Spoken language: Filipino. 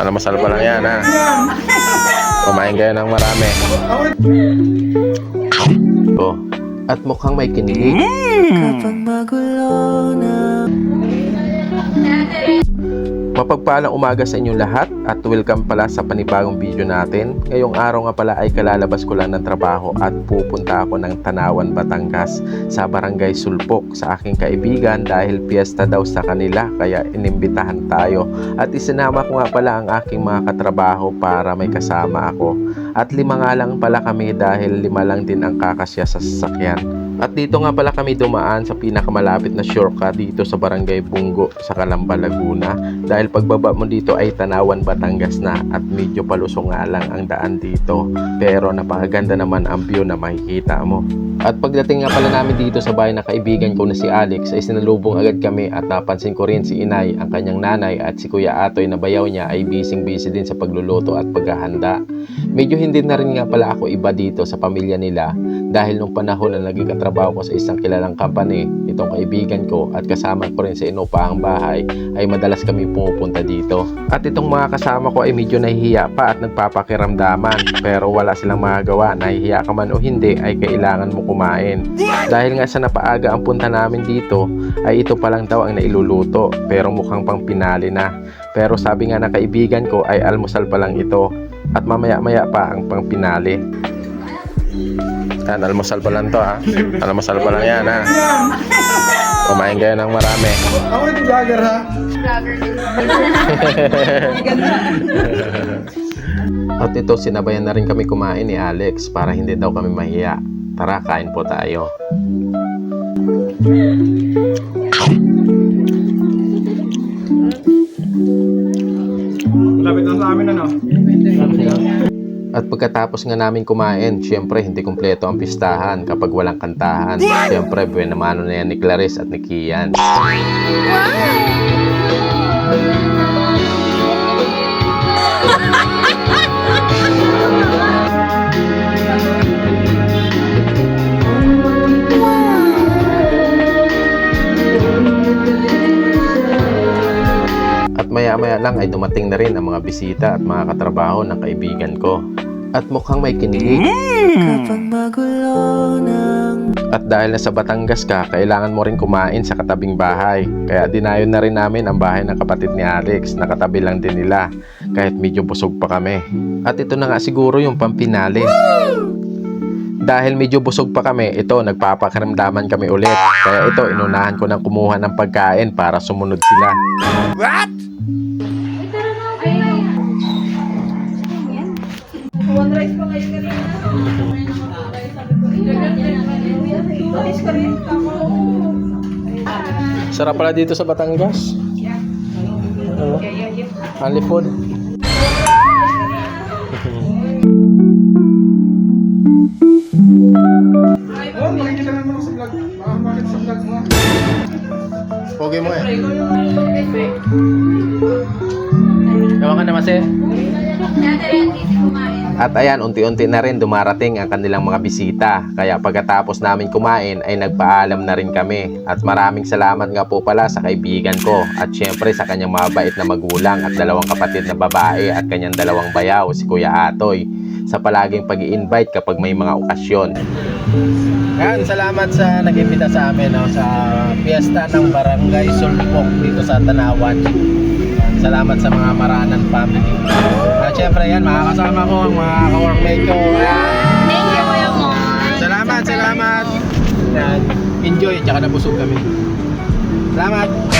Alamasal pa lang yan ha. Kumain kayo ng marami. Oh. At mukhang may kinilig. Kapag magulo na Mapagpalang umaga sa inyong lahat at welcome pala sa panibagong video natin. Ngayong araw nga pala ay kalalabas ko lang ng trabaho at pupunta ako ng Tanawan, Batangas sa Barangay Sulpok sa aking kaibigan dahil piyesta daw sa kanila kaya inimbitahan tayo. At isinama ko nga pala ang aking mga katrabaho para may kasama ako. At lima nga lang pala kami dahil lima lang din ang kakasya sa sasakyan. At dito nga pala kami dumaan sa pinakamalapit na shortcut dito sa Barangay Bungo sa Calamba, Laguna. Dahil pagbaba mo dito ay Tanawan, Batangas na at medyo palusong nga lang ang daan dito. Pero napakaganda naman ang view na makikita mo. At pagdating nga pala namin dito sa bahay na kaibigan ko na si Alex ay sinalubong agad kami at napansin ko rin si Inay, ang kanyang nanay at si Kuya Atoy na bayaw niya ay busy busy din sa pagluluto at paghahanda. Medyo hindi na rin nga pala ako iba dito sa pamilya nila dahil nung panahon na naging katrabaho ko sa isang kilalang company, itong kaibigan ko at kasama ko rin sa inupaang bahay ay madalas kami pumupunta dito. At itong mga kasama ko ay medyo nahihiya pa at nagpapakiramdaman pero wala silang magagawa, nahihiya ka man o hindi ay kailangan mo kumain. Dahil nga sa napaaga ang punta namin dito ay ito pa lang daw ang nailuluto pero mukhang pang pinali na. Pero sabi nga ng kaibigan ko ay almusal pa lang ito at mamaya-maya pa ang pang pinali. Yan, almusal pa lang to ha. Almusal pa lang yan ha. Kumain kayo ng marami. Ako ito vlogger ha. At ito, sinabayan na rin kami kumain ni Alex para hindi daw kami mahiya. Tara, kain po tayo. Malapit na sa amin ano. At pagkatapos nga namin kumain, syempre hindi kumpleto ang pistahan kapag walang kantahan. Syempre, buwan naman na yan ni Clarice at ni Kian. Maya-maya lang ay dumating na rin ang mga bisita at mga katrabaho ng kaibigan ko. At mukhang may kinilig. At dahil nasa Batangas ka, kailangan mo rin kumain sa katabing bahay. Kaya dinayon na rin namin ang bahay ng kapatid ni Alex. Nakatabi lang din nila. Kahit medyo busog pa kami. At ito na nga siguro yung pampinali. Dahil medyo busog pa kami, ito nagpapakiramdaman kami ulit. Kaya ito inunahan ko ng kumuha ng pagkain para sumunod sila. One Sarap pala dito sa Batangas. Ano? Only food. Oh. Pogi mo eh. Ewan ka naman sir. At ayan, unti-unti na rin dumarating ang kanilang mga bisita. Kaya pagkatapos namin kumain ay nagpaalam na rin kami. At maraming salamat nga po pala sa kaibigan ko. At syempre sa kanyang mabait na magulang at dalawang kapatid na babae at kanyang dalawang bayaw, si Kuya Atoy. Sa palaging pag invite kapag may mga okasyon. Yan, salamat sa nag-imbita sa amin no, sa piyesta ng Barangay Sulpok dito sa Tanawan. Salamat sa mga Maranan family. At syempre yan, makakasama ko ang mga ka-workmate ko. Thank you, Kuya Mo. Salamat, salamat. Yan, enjoy, tsaka nabusog kami. Salamat.